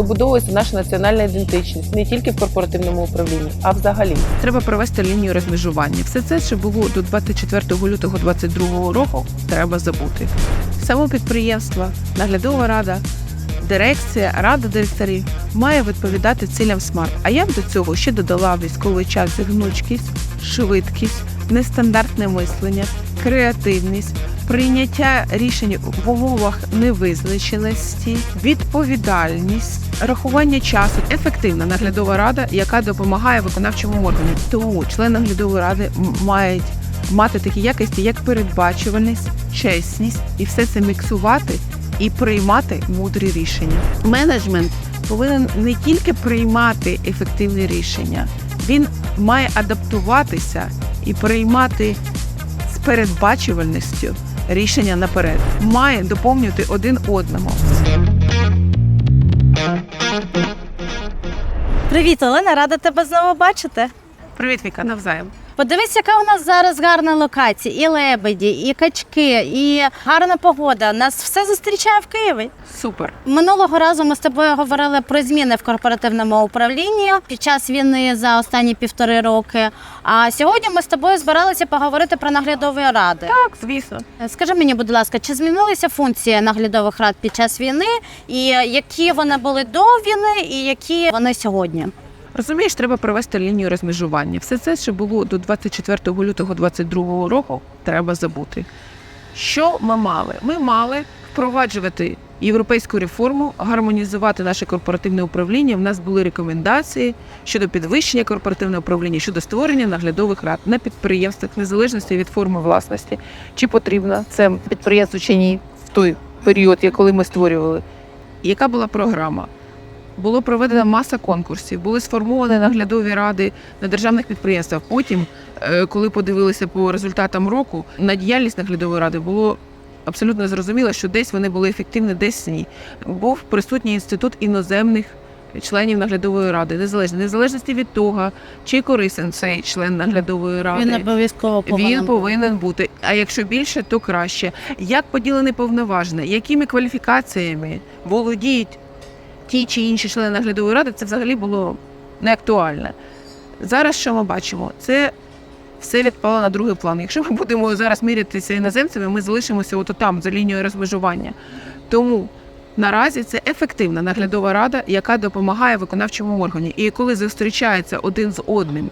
вибудовується наша національна ідентичність не тільки в корпоративному управлінні, а взагалі. Треба провести лінію розмежування. Все це, що було до 24 лютого 2022 року, треба забути. Само підприємство, наглядова рада, дирекція, рада директорів має відповідати цілям смарт. А я б до цього ще додала військовий час гнучкість, швидкість, нестандартне мислення, креативність. Прийняття рішень в умовах невизначеності, відповідальність, рахування часу, ефективна наглядова рада, яка допомагає виконавчому органу. Тому члени наглядової ради мають мати такі якості, як передбачуваність, чесність, і все це міксувати і приймати мудрі рішення. Менеджмент повинен не тільки приймати ефективні рішення, він має адаптуватися і приймати передбачувальністю рішення наперед, має доповнювати один одного. Привіт, Олена, рада тебе знову бачити. Привіт, Віка, навзаєм. Подивись, яка у нас зараз гарна локація. І лебеді, і качки, і гарна погода. Нас все зустрічає в Києві. Супер. Минулого разу ми з тобою говорили про зміни в корпоративному управлінні під час війни за останні півтори роки. А сьогодні ми з тобою збиралися поговорити про наглядові ради. Так, звісно. Скажи мені, будь ласка, чи змінилися функції наглядових рад під час війни, і які вони були до війни, і які вони сьогодні? Розумієш, треба провести лінію розмежування. Все це, що було до 24 лютого 2022 року, треба забути. Що ми мали? Ми мали впроваджувати європейську реформу, гармонізувати наше корпоративне управління. В нас були рекомендації щодо підвищення корпоративного управління, щодо створення наглядових рад на підприємствах незалежності від форми власності. Чи потрібно це підприємство чи ні в той період, коли ми створювали? Яка була програма? Було проведена маса конкурсів, були сформовані наглядові ради на державних підприємствах. Потім, е, коли подивилися по результатам року, на діяльність наглядової ради було абсолютно зрозуміло, що десь вони були ефективні, десь ні. Був присутній інститут іноземних членів наглядової ради, незалежно незалежності від того, чи корисен цей член наглядової ради. Він обов'язково повинен. Він повинен бути. А якщо більше, то краще. Як поділені повноваження, якими кваліфікаціями володіють ті чи інші члени наглядової ради, це взагалі було не актуальне. Зараз що ми бачимо? Це все відпало на другий план. Якщо ми будемо зараз мірятися іноземцями, ми залишимося ото там, за лінією розмежування. Тому наразі це ефективна наглядова рада, яка допомагає виконавчому органі. І коли зустрічаються один з одним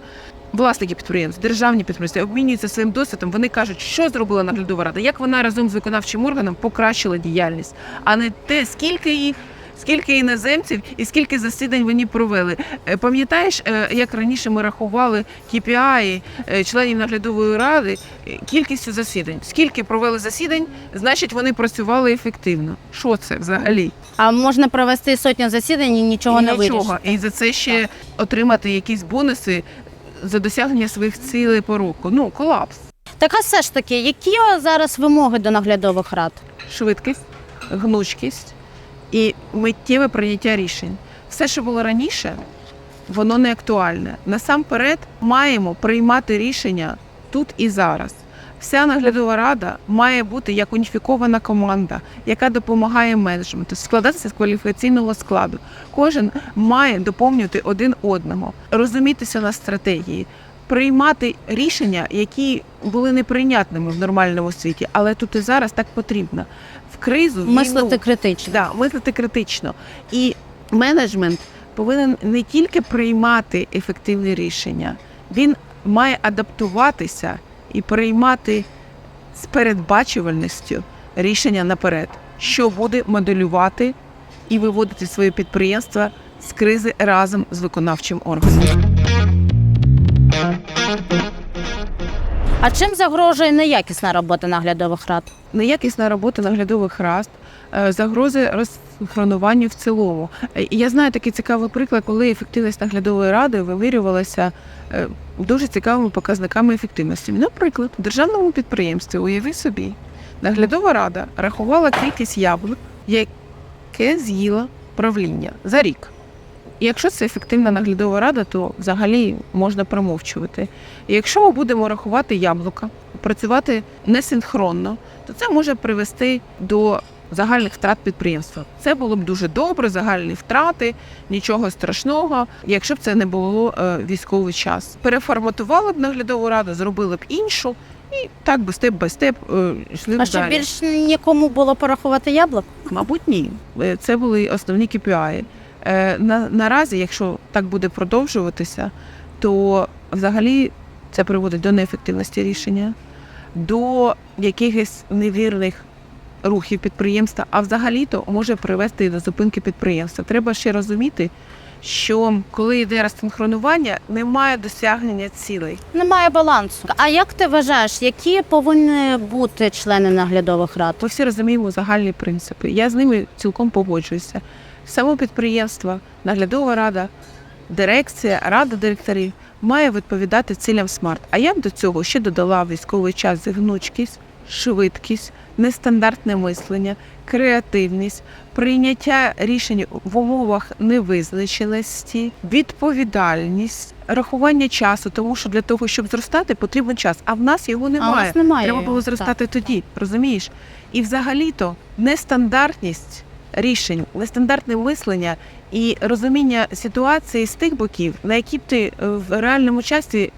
власники підприємств, державні підприємства обмінюються своїм досвідом. Вони кажуть, що зробила наглядова рада, як вона разом з виконавчим органом покращила діяльність, а не те, скільки їх. Скільки іноземців і скільки засідань вони провели? Е, Пам'ятаєш, е, як раніше ми рахували KPI е, членів наглядової ради кількістю засідань? Скільки провели засідань, значить вони працювали ефективно. Що це взагалі? А можна провести сотню засідань і нічого І не нічого. І за це ще отримати якісь бонуси за досягнення своїх цілей по року. Ну, колапс. Так а все ж таки, які зараз вимоги до наглядових рад? Швидкість, гнучкість і миттєве прийняття рішень. Все, що було раніше, воно не актуальне. Насамперед маємо приймати рішення тут і зараз. Вся наглядова рада має бути як уніфікована команда, яка допомагає менеджменту, складатися з кваліфікаційного складу. Кожен має доповнювати один одного, розумітися на стратегії, приймати рішення, які були неприйнятними в нормальному світі, але тут і зараз так потрібно. В кризу Мислити війну, критично. Да, мислити критично. І менеджмент повинен не тільки приймати ефективні рішення, він має адаптуватися і приймати з передбачувальністю рішення наперед, що буде моделювати і виводити своє підприємство з кризи разом з виконавчим органом. А чим загрожує неякісна робота наглядових рад? неякісна робота наглядових рад, е, загрози розхронуванню в цілому. Е, Я знаю такий цікавий приклад, коли ефективність наглядової ради вимірювалася е, дуже цікавими показниками ефективності. Наприклад, в державному підприємстві, уяви собі, наглядова рада рахувала кількість яблук, яке з'їла правління за рік. І якщо це ефективна наглядова рада, то взагалі можна промовчувати. І якщо ми будемо рахувати яблука, працювати несинхронно, то це може привести до загальних втрат підприємства. Це було б дуже добре, загальні втрати, нічого страшного, якщо б це не було е, військовий час. Переформатували б наглядову раду, зробили б іншу, і так би степ бай степ е, йшли А що більш нікому було порахувати яблук? Мабуть, ні. Е, Це були основні KPI. Е, На, наразі, якщо так буде продовжуватися, то взагалі це приводить до неефективності рішення, до якихось невірних рухів підприємства, а взагалі-то може привести і до зупинки підприємства. Треба ще розуміти, що коли йде розсинхронування, немає досягнення цілей. Немає балансу. А як ти вважаєш, які повинні бути члени наглядових рад? Ми всі розуміємо загальні принципи. Я з ними цілком погоджуюся. Само підприємство, наглядова рада, дирекція, рада директорів має відповідати цілям смарт. А я б до цього ще додала військовий час гнучкість, швидкість, нестандартне мислення, креативність, прийняття рішень в умовах невизначеності, відповідальність, рахування часу, тому що для того, щоб зростати, потрібен час. А в нас його А немає. нас немає. Треба було зростати тоді, розумієш? І взагалі-то нестандартність рішень, нестандартне мислення і розуміння ситуації з тих боків, на які б ти е, в реальному часі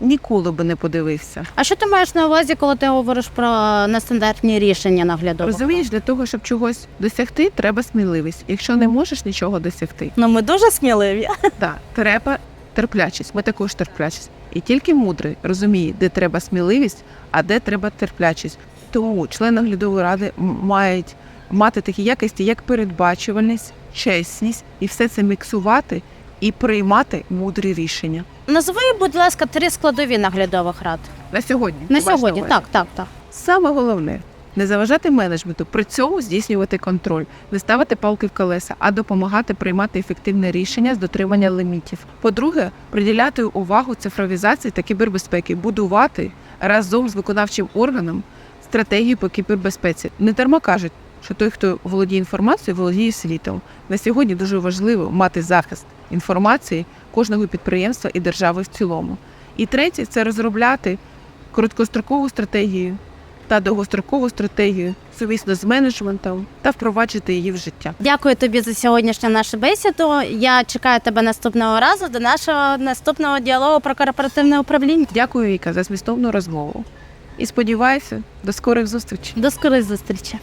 ніколи би не подивився. А що ти маєш на увазі, коли ти говориш про нестандартні рішення наглядових? Розумієш, для того, щоб чогось досягти, треба сміливість. Якщо не можеш нічого досягти, Ну ми дуже сміливі. так, треба терплячість. Ми також терплячість. І тільки мудрий розуміє, де треба сміливість, а де треба терплячість. Тому члени наглядової ради мають мати такі якості, як передбачувальність, чесність, і все це міксувати і приймати мудрі рішення. Назви, будь ласка, три складові наглядових рад. На сьогодні На сьогодні, так, так, так. Саме головне не заважати менеджменту, при цьому здійснювати контроль, не ставити палки в колеса, а допомагати приймати ефективне рішення з дотримання лімітів. По-друге, приділяти увагу цифровізації та кібербезпеки, будувати разом з виконавчим органом стратегію по кібербезпеці. Не дарма кажуть, що той, хто володіє інформацією, володіє світом. На сьогодні дуже важливо мати захист інформації кожного підприємства і держави в цілому. І третє це розробляти короткострокову стратегію та довгострокову стратегію сумісно з менеджментом та впроваджувати її в життя. Дякую тобі за сьогоднішню нашу бесіду. Я чекаю тебе наступного разу до нашого наступного діалогу про корпоративне управління. Дякую, Віка, за змістовну розмову. І сподіваюся, до скорих зустрічей. До скорих зустрічей.